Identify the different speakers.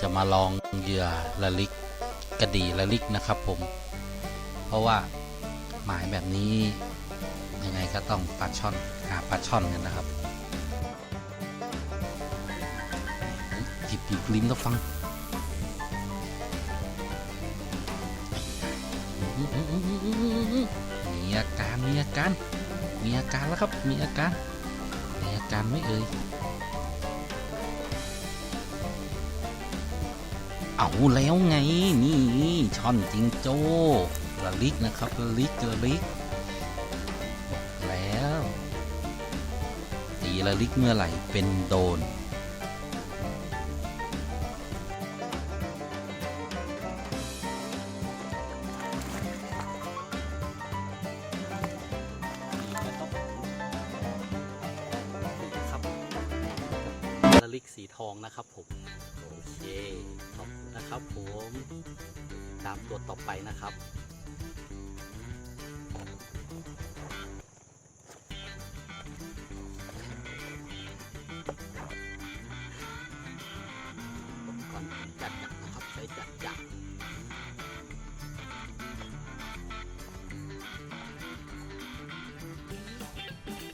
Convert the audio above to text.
Speaker 1: จะมาลองเหยื่อละลิกกระดีละลิกนะครับผม เพราะว่าหมายแบบนี้ยังไงก็ต้องปลาช่อนหาปลาช่อนกันนะครับหยิบหยิบลิ้มแล้วฟังมีอาการมีอาการมีอาการแล้วครับมีอาการมีอาการไม่เอ่ย เอาแล้วไงนี่ช่อนจิงโจ้ละลิกนะครับละลิกละลิกแล้วตีละลิกเมื่อไหร่เป็นโดนละลิกสีทองนะครับผม โอเค ครับผมตามตัวต่อไปนะครับก่อนจัดจักนะครับใช้จัดจัก